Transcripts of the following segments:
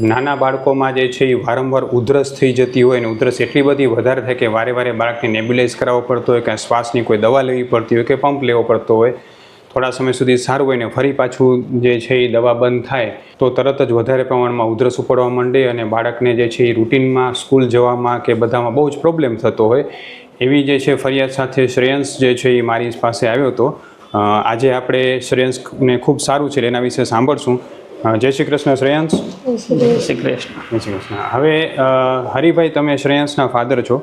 નાના બાળકોમાં જે છે એ વારંવાર ઉધરસ થઈ જતી હોય ને ઉધરસ એટલી બધી વધારે થાય કે વારે વારે બાળકને નેબ્યુલાઇઝ કરાવવો પડતો હોય કે શ્વાસની કોઈ દવા લેવી પડતી હોય કે પંપ લેવો પડતો હોય, થોડા સમય સુધી સારું હોય ને ફરી પાછું જે છે એ દવા બંધ થાય, તો તરત જ વધારે પ્રમાણમાં ઉધરસ ઉપડવા માંડે અને બાળકને જે છે એ રૂટીનમાં સ્કૂલ જવામાં કે બધામાં બહુ જ પ્રોબ્લેમ થતો હોય, એવી જે છે ફરિયાદ સાથે શ્રેયંશ જે છે એ મારી પાસે આવ્યો હતો. આજે આપણે શ્રેયંશને ખૂબ સારું છે એના વિશે સાંભળશું. જય શ્રી કૃષ્ણ શ્રેયંશ શ્રી કૃષ્ણ. જય શ્રી કૃષ્ણ. હવે હરિભાઈ તમે શ્રેયાંશના ફાધર છો.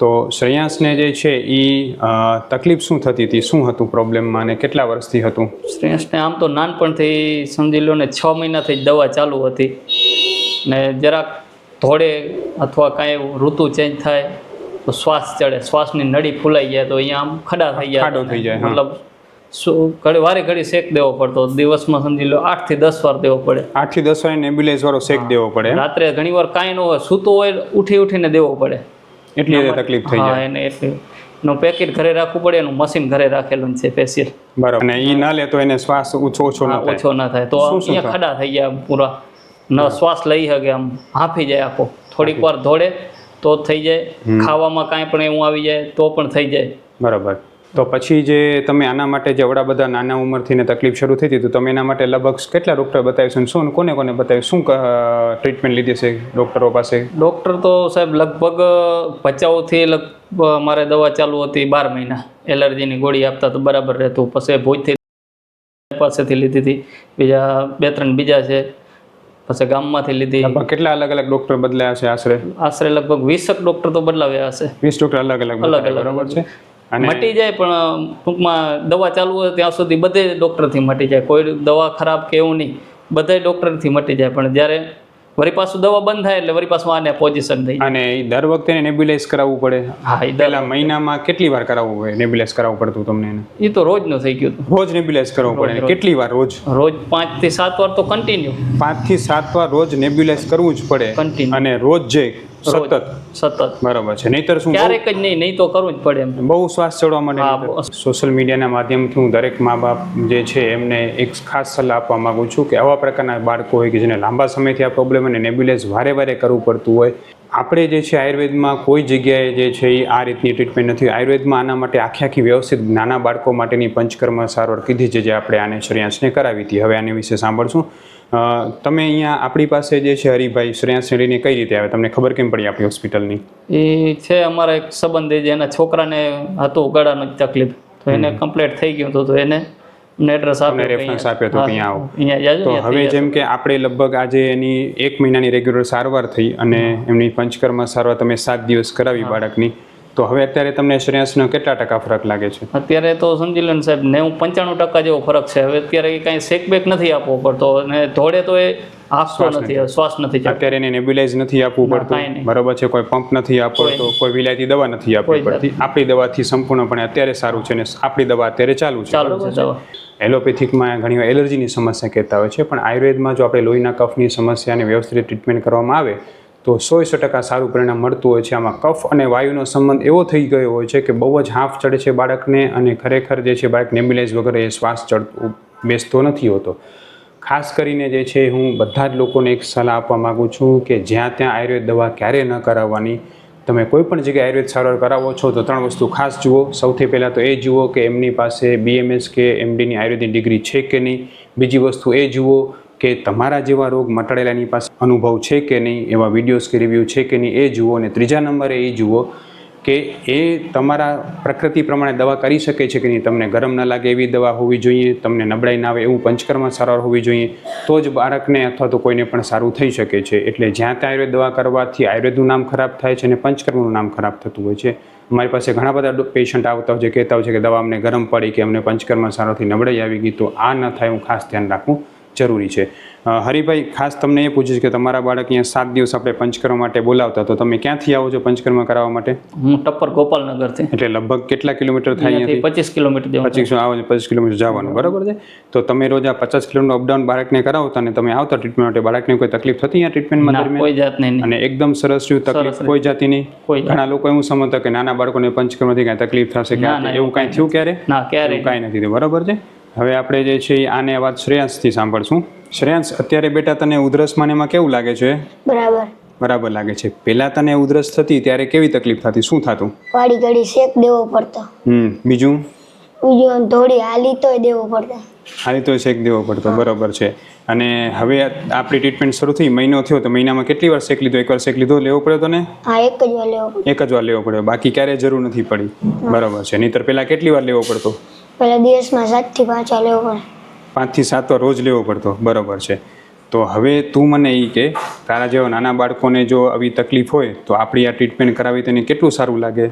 તો શ્રેયાંશને જે છે એ તકલીફ શું થતી હતી? શું હતું પ્રોબ્લેમમાં અને કેટલા વર્ષથી હતું? શ્રેયાંશને આમ તો નાનપણથી સમજી લો ને છ મહિનાથી જ દવા ચાલુ હતી. ને જરાક ધોળે અથવા કાંઈ ઋતુ ચેન્જ થાય તો શ્વાસ ચડે. શ્વાસની નળી ફૂલાઈ જાય તો અહીંયા આમ ખડા થઈ જાય. ખાડો થઈ જાય, મતલબ ઘડી વારે ઘડી શેક દેવો પડતો. દિવસમાં સમજી લો આઠથી દસ વાર દેવો પડે. આઠથી દસ વાર એમ્બ્યુલન્સ વાળો શેક દેવો પડે રાત્રે ઘણી વાર કાંઈ ન હોય સૂતો હોય ઉઠી ઉઠીને દેવો પડે. એટલી તકલીફ થઈ જાય. એને એટલી. નું પેકેટ ઘરે રાખવું પડે એનું મશીન ઘરે રાખેલું છે સ્પેશિયલ બરાબર. અને એ ના લે તો એને શ્વાસ ઓછો ઓછો ના ઓછો ના થાય. તો શું શું અહીંયા ખડા થઈ ગયા પૂરા. ન શ્વાસ લઈ શકે આમ હાંફી જાય આખો. થોડીક વાર ધોડે તો થઈ જાય. ખાવામાં કાંઈ પણ એવું આવી જાય તો પણ થઈ જાય. બરાબર. તો પછી જે તમે આના માટે જે એવડા બધા નાના ઉંમરથી ને તકલીફ શરૂ થઈ હતી તો તમે એના માટે લગભગ કેટલા ડૉક્ટર બતાવીશું છે શું કોને કોને બતાવ્યું? શું ટ્રીટમેન્ટ લીધી છે ડૉક્ટરો પાસે? ડૉક્ટર તો સાહેબ લગભગ ભચાઉથી લગભગ મારે દવા ચાલુ હતી બાર મહિના. એલર્જીની ગોળી આપતા તો બરાબર રહેતું. પછી ભોજથી પાસેથી લીધી હતી. બીજા બે ત્રણ બીજા છે. પછી ગામમાંથી લીધી. કેટલા અલગ અલગ ડૉક્ટર બદલાયા છે આશરે? આશરે લગભગ વીસ ડોક્ટર તો બદલાવ્યા હશે. વીસ ડોક્ટર અલગ અલગ અલગ અલગ. બરાબર છે. અને મટી જાય પણ ટૂંકમાં દવા ચાલુ હોય ત્યાં સુધી બધે ડૉક્ટરથી મટી જાય. કોઈ દવા ખરાબ કે એવું નહીં. બધાય ડૉક્ટરથી મટી જાય. પણ જ્યારે વરી પાછું દવા બંધ થાય એટલે વરી પાછું આને પોઝિશન થઈ અને દર વખતે નેબ્યુલાઇઝ કરાવવું પડે? હા એ પહેલા મહિનામાં કેટલી વાર કરાવવું હોય? નેબ્યુલાઇઝ કરાવવું પડતું તમને એને? એ તો રોજનું થઈ ગયું રોજ નેબ્યુલાઇઝ કરવું પડે. કેટલી વાર રોજ? રોજ પાંચથી સાત વાર તો કન્ટિન્યુ પાંચથી સાત વાર રોજ નેબ્યુલાઇઝ કરવું જ પડે. અને રોજ જે સતત. સતત. બરાબર છે. નહીતર શું ક્યારેક જ નહીં નહીં તો કરવું જ પડે એમ. બહુ શ્વાસ ચડવા માટે માંડે સોશિયલ મીડિયાના માધ્યમથી હું દરેક મા બાપ જે છે એમને એક ખાસ સલાહ આપવા માંગુ છું કે આવા પ્રકારના બાળકો હોય કે જેને લાંબા સમયથી આ પ્રોબ્લેમ અને નેબ્યુલાઇઝ વારે વારે કરવું પડતું હોય આપણે જે છે આયુર્વેદમાં કોઈ જગ્યાએ જે છે એ આ રીતની ટ્રીટમેન્ટ નથી. આયુર્વેદમાં આના માટે આખી આખી વ્યવસ્થિત નાના બાળકો માટેની પંચકર્મ સારવાર કીધી છે જે આપણે આને શ્રેયાંશને કરાવી હતી. હવે આની વિશે સાંભળશું. તમે અહીંયા આપણી પાસે જે છે હરિભાઈ શ્રેયાંશને લઈને કઈ રીતે આવે? તમને ખબર કેમ પડી આપણી હોસ્પિટલની? એ છે અમારા એક સંબંધી જે એના છોકરાને હતું ગળાની તકલીફ. તો એને કમ્પ્લેટ થઈ ગયું હતું તો એને એડ્રેસ તમને આપ્યું રેફરન્સ આપ્યો હતો અહીંયા આવો. અહીંયા તો હવે જેમ કે આપણે લગભગ આજે એની એક મહિનાની રેગ્યુલર સારવાર થઈ અને એમની પંચકર્મ સારવાર તમે સાત દિવસ કરાવી બાળકની. તો હવે અત્યારે તમને શ્રેયાસનો કેટલા ટકા ફરક લાગે છે? અત્યારે તો સમજી લો ને સાહેબ નેવું પંચાણું ટકા જેવો ફરક છે. હવે અત્યારે કાંઈ શેકબેક નથી આપવો પડતો. અને ધોળે તો એ નથી શ્વાસ નથી અત્યારે એને નેબ્યુલાઇઝ નથી આપવું પડતું. બરોબર છે કોઈ પંપ નથી આપવો કોઈ વિલાયતી દવા નથી આપવી પડતી. આપણી દવાથી સંપૂર્ણપણે અત્યારે સારું છે ને આપણી દવા અત્યારે ચાલુ છે. ચાલુ છે દવા. એલોપેથિકમાં ઘણીવાર એલર્જીની સમસ્યા કહેતા હોય છે પણ આયુર્વેદમાં જો આપણે લોહીના કફની સમસ્યાને વ્યવસ્થિત ટ્રીટમેન્ટ કરવામાં આવે તો સો સો ટકા સારું પરિણામ મળતું હોય છે. આમાં કફ અને વાયુનો સંબંધ એવો થઈ ગયો હોય છે કે બહુ જ હાફ ચડે છે બાળકને અને ખરેખર જે છે બાળક નેબ્યુલાઇઝ વગર એ શ્વાસ ચડ બેસતો નથી હોતો. ખાસ કરીને જે છે, હું બધા જ લોકોને એક સલાહ આપવા માગું છું કે જ્યાં ત્યાં આયુર્વેદ દવા ક્યારે ન કરાવવાની. તમે કોઈ પણ જગ્યાએ આયુર્વેદ સારવાર કરાવો છો, તો ત્રણ વસ્તુ ખાસ જુઓ. સૌથી પહેલાં તો એ જુઓ કે એમની પાસે બીએમએસ કે એમડીની આયુર્વેદિક ડિગ્રી છે કે નહીં. બીજી વસ્તુ એ જુઓ કે તમારા જેવા રોગ મટાડેલાની પાસે અનુભવ છે કે નહીં, એવા વિડીયોઝ કે રિવ્યૂ છે કે નહીં, એ જુઓ. અને ત્રીજા નંબરે એ જુઓ કે એ તમારા પ્રકૃતિ પ્રમાણે દવા કરી શકે છે કે નહીં? તમને ગરમ ન લાગે એવી દવા હોવી જોઈએ, તમને નબળાઈ ના આવે એવું પંચકર્મ સારવાર હોવી જોઈએ, તો જ બાળકને અથવા તો કોઈને પણ સારું થઈ શકે છે. એટલે જ્યાં ત્યાં આયુર્વેદ દવા કરવાથી આયુર્વેદનું નામ ખરાબ થાય છે અને પંચકર્મનું નામ ખરાબ થતું હોય છે. અમારી પાસે ઘણા બધા પેશન્ટ આવતા હોય છે, કહેતા હોય છે કે દવા અમને ગરમ પડી કે અમને પંચકર્મ સારોથી નબળાઈ આવી ગઈ, તો આ ન થાય, હું ખાસ ધ્યાન રાખવું જરૂરી છે. હરિભાઈ ખાસ તમને એ પૂછીશ કે તમારા બાળક અહીંયા સાત દિવસ આપણે પંચકર્મ માટે બોલાવતા તો તમે ક્યાંથી આવો છો પંચકર્મ કરાવવા માટે? હું ટપ્પર ગોપાલનગરથી. એટલે લગભગ કેટલા કિલોમીટર થાય પચીસ કિલોમીટર પચીસ આવો પચીસ કિલોમીટર જવાનું બરાબર છે? તો તમે રોજ આ પચાસ કિલોમીટર અપડાઉન બાળકને કરાવતા અને તમે આવતા ટ્રીટમેન્ટ માટે બાળકને કોઈ તકલીફ થતી અહીંયા ટ્રીટમેન્ટમાં કોઈ જાત નહીં. અને એકદમ સરસ રહ્યું તકલીફ કોઈ જાતી નહીં? ઘણા લોકો એવું સમજતા કે નાના બાળકોને પંચકર્મથી કાંઈ તકલીફ થશે કે એવું કાંઈ થયું ક્યારે? ના ક્યારે કાંઈ નથી બરાબર છે? હવે આપણે જે છે આને વાત શ્રેયાંશથી સાંભળશું. શ્રેયાંશ અત્યારે બેટા તને ઉધરસમાં એમાં કેવું લાગે છે? બરાબર. બરાબર લાગે છે. પહેલાં તને ઉધરસ થતી ત્યારે કેવી તકલીફ થતી? શું થતું? વાડી ઘડી શેક દેવો પડતો. હમ બીજું? બીજું થોડી હાલી તોય દેવો પડતો. હાલી તો શેક દેવો પડતો બરાબર છે. અને હવે આપણી ટ્રીટમેન્ટ શરૂ થઈ મહિનો થયો તો મહિનામાં કેટલી વાર શેક લીધો? એકવાર શેક લીધો લેવો પડ્યો તને? હા એક જ વાર લેવો એક જ વાર લેવો પડ્યો. બાકી ક્યારેય જરૂર નથી પડી. બરાબર છે. નહીતર પહેલાં કેટલી વાર લેવો પડતો? પહેલા દિવસમાં સાતથી પાંચ લેવો પડે. પાંચથી સાત વાર રોજ લેવો પડતો બરાબર છે. તો હવે તું મને એ કે તારા જેવા નાના બાળકોને જો આવી તકલીફ હોય તો આપણી આ ટ્રીટમેન્ટ કરાવી તેને કેટલું સારું લાગે?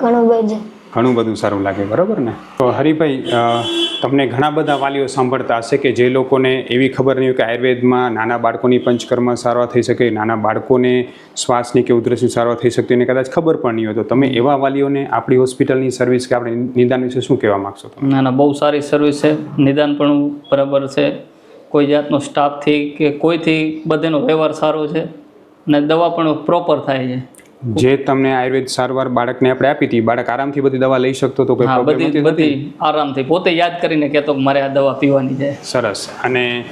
ઘણું બધું. ઘણું બધું સારું લાગે બરાબર ને? તો હરિભાઈ તમને ઘણા બધા વાલીઓ સાંભળતા હશે કે જે લોકોને એવી ખબર નહીં હોય કે આયુર્વેદમાં નાના બાળકોની પંચકર્મ સારવાર થઈ શકે, નાના બાળકોને શ્વાસની કે ઉધરસની સારવાર થઈ શકતી એને કદાચ ખબર પણ નહીં હોય. તો તમે એવા વાલીઓને આપણી હોસ્પિટલની સર્વિસ કે આપણે નિદાન વિશે શું કહેવા માગશો ના ના, બહુ સારી સર્વિસ છે. નિદાન પણ બરાબર છે. કોઈ જાતનો સ્ટાફથી કે કોઈથી બધેનો વ્યવહાર સારો છે. અને દવા પણ પ્રોપર થાય છે. જે તમને આયુર્વેદ સારવાર બાળકને આપણે આપી હતી બાળક આરામથી બધી દવા લઈ શકતો તો કોઈ બધી બધી આરામથી. પોતે યાદ કરીને કહેતો મારે આ દવા પીવાની છે. સરસ. અને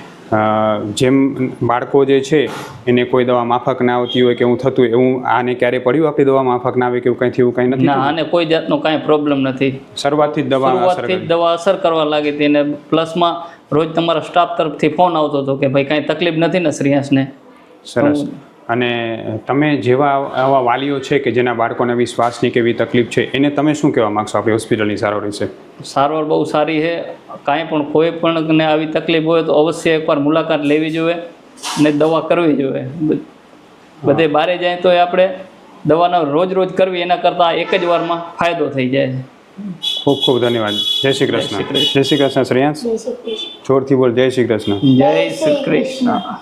જેમ બાળકો જે છે એને કોઈ દવા માફક ના આવતી હોય કે હું થતું એવું આને ક્યારે પડ્યું આપણી દવા માફક ના આવે કે એવું થયું કંઈ નથી ના આને કોઈ જાતનો કાંઈ પ્રોબ્લેમ નથી. શરૂઆતથી જ દવા શરૂઆતથી જ દવા અસર કરવા લાગી હતી અને પ્લસમાં રોજ તમારા સ્ટાફ તરફથી ફોન આવતો હતો કે ભાઈ કાંઈ તકલીફ નથી ને શ્રેયાસને? સરસ. અને તમે જેવા આવા વાલીઓ છે કે જેના બાળકોને આવી શ્વાસની કેવી તકલીફ છે એને તમે શું કહેવા માગશો આપણી હોસ્પિટલની સારવાર વિશે સારવાર બહુ સારી છે. કાંઈ પણ કોઈ પણ આવી તકલીફ હોય તો અવશ્ય એકવાર મુલાકાત લેવી જોઈએ અને દવા કરવી જોઈએ. બધે બારે જાય તો આપણે દવાના રોજ રોજ કરવી એના કરતાં એક જ વારમાં ફાયદો થઈ જાય. ખૂબ ખૂબ ધન્યવાદ. જય શ્રી કૃષ્ણ. જય શ્રી કૃષ્ણ શ્રેયાંશ. જય શ્રી કૃષ્ણ. જોરથી બોલ જય શ્રી કૃષ્ણ. જય શ્રી કૃષ્ણ.